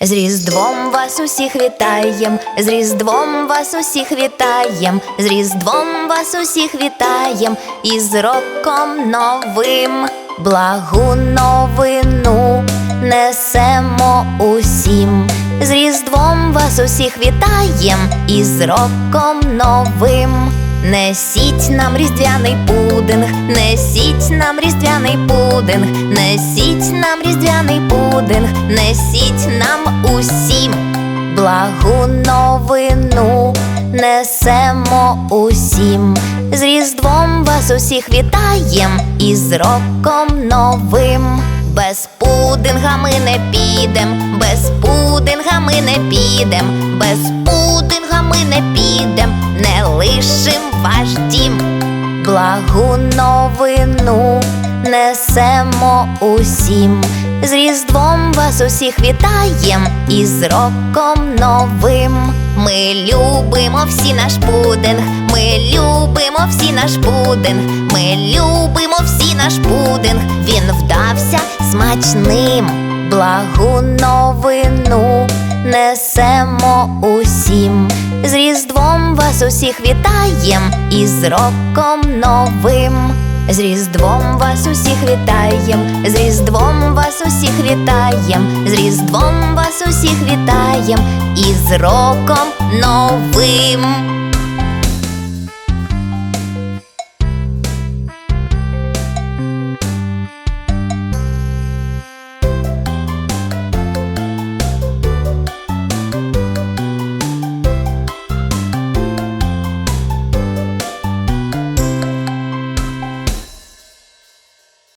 З Різдвом вас усіх вітаєм, з Різдвом вас усіх вітаєм, з Різдвом вас усіх вітаєм, і з роком новим благу новину несемо усім. З Різдвом вас усіх вітаєм, і з роком новим. Несіть нам різдвяний пудинг, несіть нам різдвяний пудинг, несіть нам різдвяний пудинг, несіть нам усім благу новину несемо усім. З Різдвом вас усіх вітаєм і з роком новим. Без пудинга ми не підем, без пудинга ми не підем, без пудинга ми не підем, не лишим ваш дім. Благу новину несемо усім. З Різдвом вас усіх вітаєм і з роком новим. Ми любимо всі наш пудинг, ми любимо всі наш пудинг, ми любимо всі наш пудинг. Він вдався смачним. Благу новину несемо усім. З Різдвом вас усіх вітаєм і з роком новим. З Різдвом вас усіх вітаєм, з Різдвом вас усіх вітаєм, з Різдвом вас усіх вітаєм і з роком новим.